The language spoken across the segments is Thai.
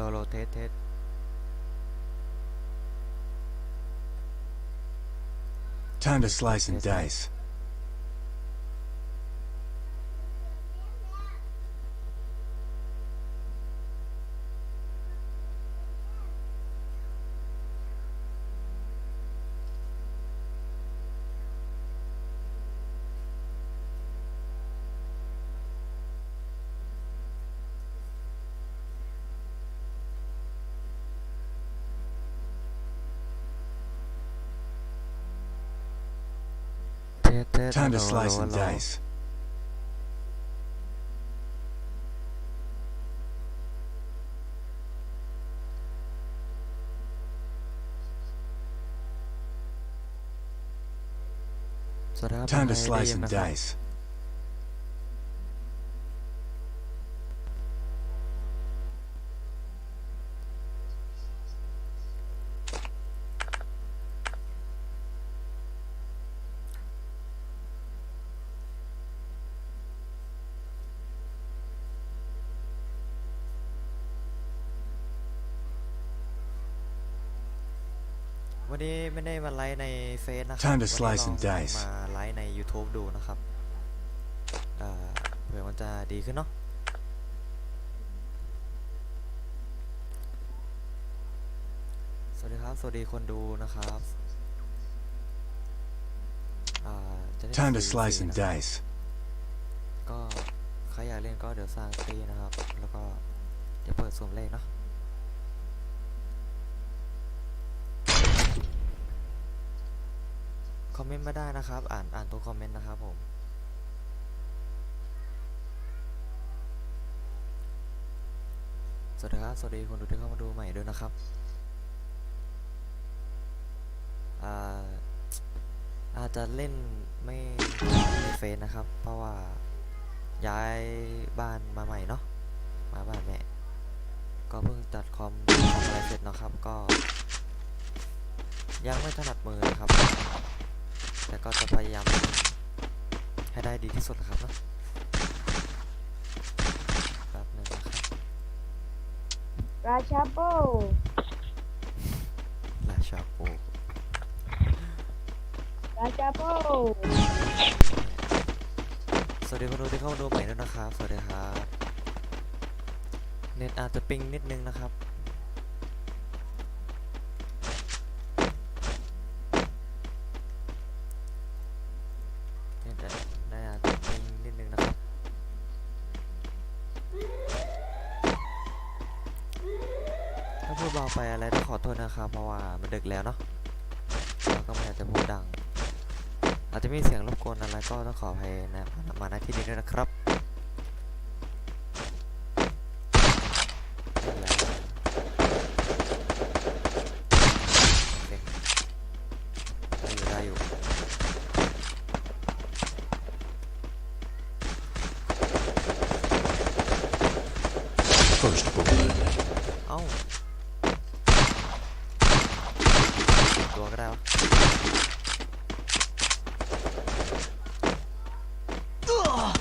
โลโลเทสเทส Time to slice and Yes, ma'am. dice. Time to slice and dice. Time to slice and dice. วันนี้ไม่ได้มาไลฟ์ในเฟซนะครั Time to วันนี้ slice ลอง and dice มาไลฟ์ใน YouTube ดูนะครับอ่าเผื่อมันจะดีขึ้นเนาะสวัสดีครับ สวัสดีคนดูนะครับอ่าจะเล่น Time to 4 slice 4 and นะครับ dice. ก็ใครอยากเล่นก็เดี๋ยวสร้างตีนะครับ แล้วก็เดี๋ยวเปิดสุ่มเลขเนาะ คอมเมนต์มาได้นะครับ อ่านอ่านตัวคอมเมนต์นะครับผมสวัสดีครับสวัสดีคนดูที่เข้ามาดูใหม่ด้วยนะครับอาอาจจะเล่นไม่ในเฟซนะครับ เพราะว่าย้ายบ้านมาใหม่เนาะมาบ้านแม่ก็เพิ่งจัดคอมคอมอะไรเสร็จเนาะครับก็ ยังไม่ถนัดมือนะครับ แต่ก็จะพยายามให้ได้ดีที่สุดนะครับเนาะแป๊บหนึงนะครับราชาโบราชาโปราชาโบสวัสดีคนดูที่เข้ามาดูใหม่ด้วยนะครับ สวัสดีครับ เน็ตอาจจะปิงนิดนึงนะครับ เน็ตน่าจะปิงนิดนึงนะครับ ถ้าพูดเบาไปอะไรต้องขอโทษ นะครับ เพราะว่ามันดึกแล้วเนาะเราก็ไม่อยากจะพูดดัง อาจจะมีเสียงรบกวนอะไรก็ต้องขออภัยนะมาณที่นี้ด้วยนะครับได้อยู่ได้อยู่ First blood. เอ้า ตัวก็ได้วะ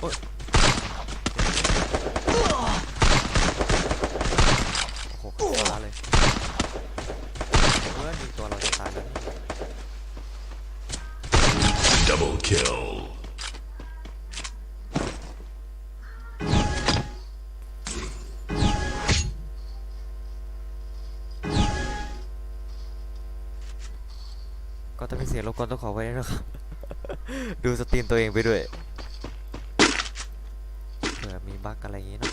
โอ้ย สียงรบกวนต้องขอไว้ด้วยนะครับ ดูสตรีมตัวเองไปด้วยเผื่อมีบั๊กอะไรอย่างงี้เนะ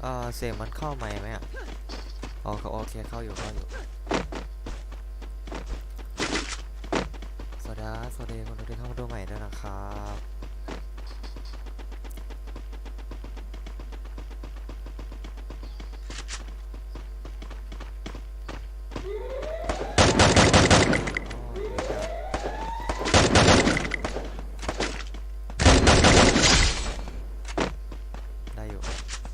เออเสียงมันเข้าไหมค์ไหมอะอ๋อโอเคเข้าอยู่เข้าอยู่สวัสดีสวัสดีคนดูที่เข้ามาดูใหม่ด้วยนะครับ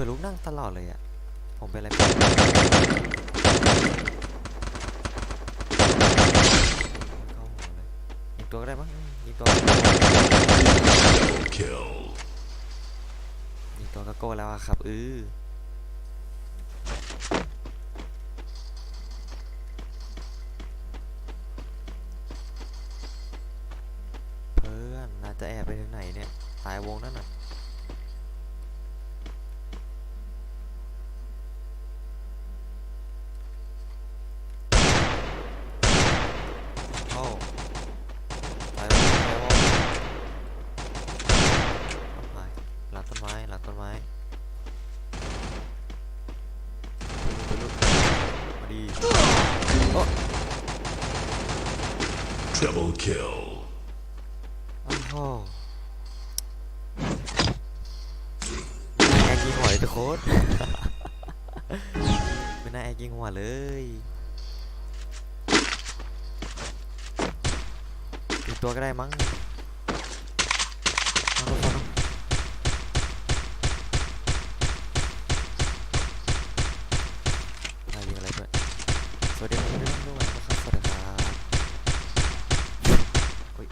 เปิดลุกนั่งตลอดเลยอะผมเป็นอะไรไม่รู้เข้าหัวเลยยิงตัวก็ได้มั้งยิงตัวยิงตัวก็โก้แล้วอะครับอือเพื่อนน่าจะแอบไปถึงไหนเนี่ย ตายวงนั่นน่ะ โอ้ตายวงตายวงต้นไม้หลังต้นไม้หลังต้นไม้ไปลุกไปลุกมาดีโอ้ Double kill. โอ้โหแอคยิงหัวเลยทุกคนไม่น่าแอคยิงหัวเลยอีกตัวก็ได้มั้งเอาทุกคนเอายิงอะไรด้วยสวัสดีครับทุกคนด้วยนะครับสวัสดีครับอุ๊ย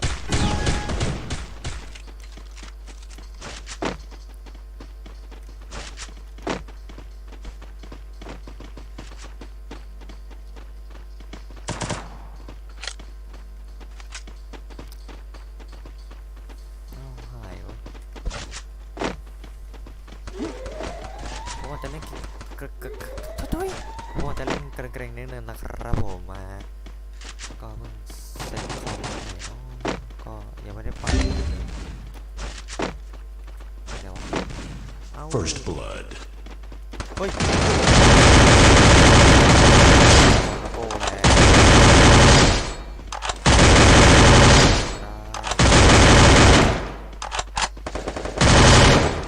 เอ้าหายวะผมว่า จะเล่นกระกระกระทุยผมว่าจะเล่นเกรงๆนิดนึงนะครับผมมาก็เพิ่งเซ็ตคอมใหม่เนาะก็ยังไม่ได้ไปเดี๋ยวเอ้า First blood. เฮ้ยโอ้แล้วได้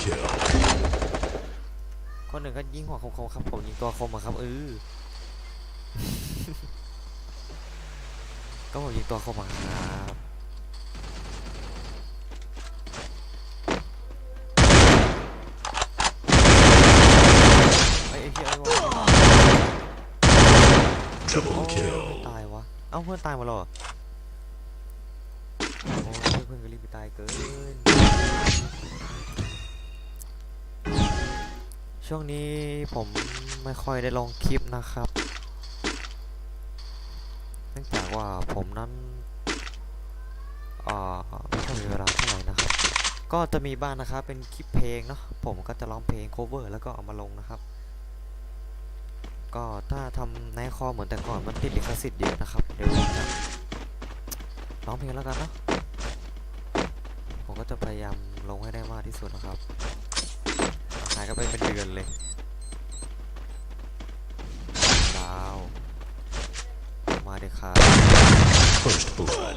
Kill. คนหนึ่งก็ยิงหัวคมๆครับผมยิงตัวคมอะครับเออก็ผมยิงตัวคมอะครับไอ้ยไอ้เหี้ยไอ้วะ Double โอ้ย kill. ตายวะ เอ้าเพื่อนตายหมดแล้วเหรอโอ้ยเพื่อนก็รีบไปตายเกิน ช่วงนี้ผมไม่ค่อยได้ลงคลิปนะครับ เนื่องจากว่าผมนั้นไม่ค่อยมีเวลาเท่าไหร่นะครับ ก็จะมีบ้างนะครับ เป็นคลิปเพลงเนาะ ผมก็จะร้องเพลง cover แล้วก็เอามาลงนะครับ ก็ถ้าทำในคอเหมือนแต่ก่อนมันติดลิขสิทธิ์เยอะนะครับ เดี๋ยวผมจะร้องเพลงแล้วกันเนาะ ผมก็จะพยายามลงให้ได้มากที่สุดนะครับ กันไปเป็นเดือนเลยดาวมาเด็ครับ First blood.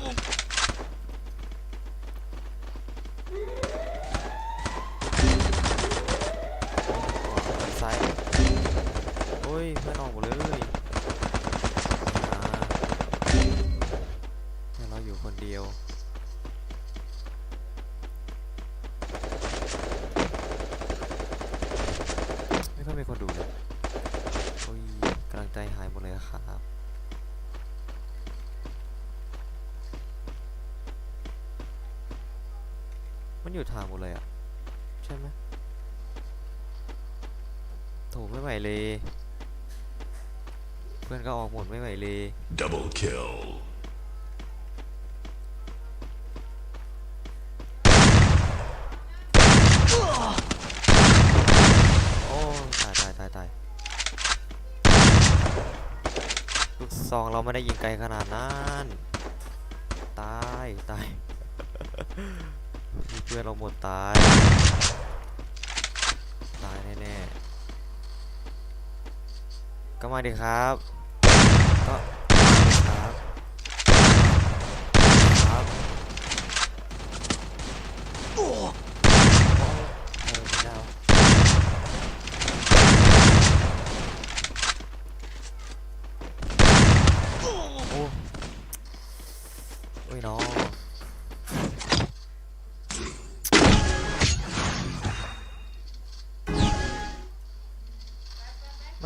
ซ้ายโอ้ยเพื่อนออกหมดเลยอ่าให้เราอยู่คนเดียว ไม่ค่อยมีคนดูเลยโอ้ยกำลังใจหายหมดเลยอะครับ มันอยู่ทางหมดเลยอะใช่ไหมโถไม่ไหวเลย เพื่อนก็ออกหมดไม่ไหวเลย Double kill. โอ้ตายตายตายตายลูกซองเราไม่ได้ยิงไกลขนาดนั้น ตาย ตาย เพื่อนเราหมดตาย ตายแน่ๆ ก็มาดิครับ ก็ครับ ครับโอ้เอโอ้ยน้อง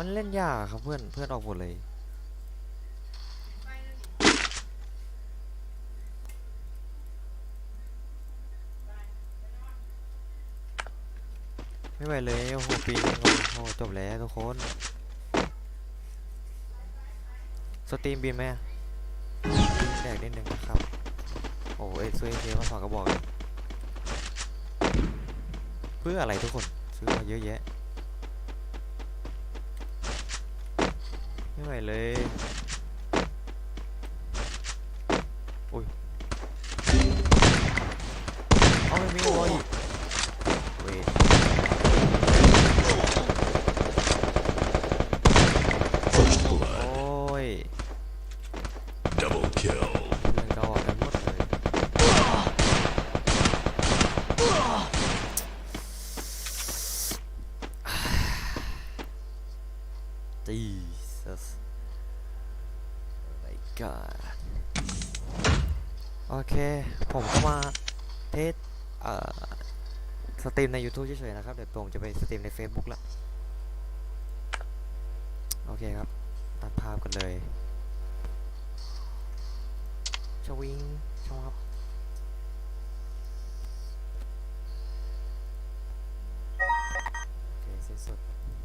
มันเล่นยากครับเพื่อนเพื่อนออกหมดเลยไม่ไหวเลยโอ้โหปีนึงโอ้โหจบแล้วทุกคนสตรีมบินไหมแดกนิดนึงนะครับ โอ้ยซื้อเอมาสองกระบอก เพื่ออะไรทุกคน ซื้อมาเยอะแยะ ไม่ไหวเลยอุ้ยเอาไม่มีอ้ยเโอเค ผมก็มาเทสเอ่อสตรีมใน YouTube เฉยๆนะครับ เดี๋ยวผมจะไปสตรีมใน Facebook ละ โอเคครับ ตัดภาพกันเลยชวิง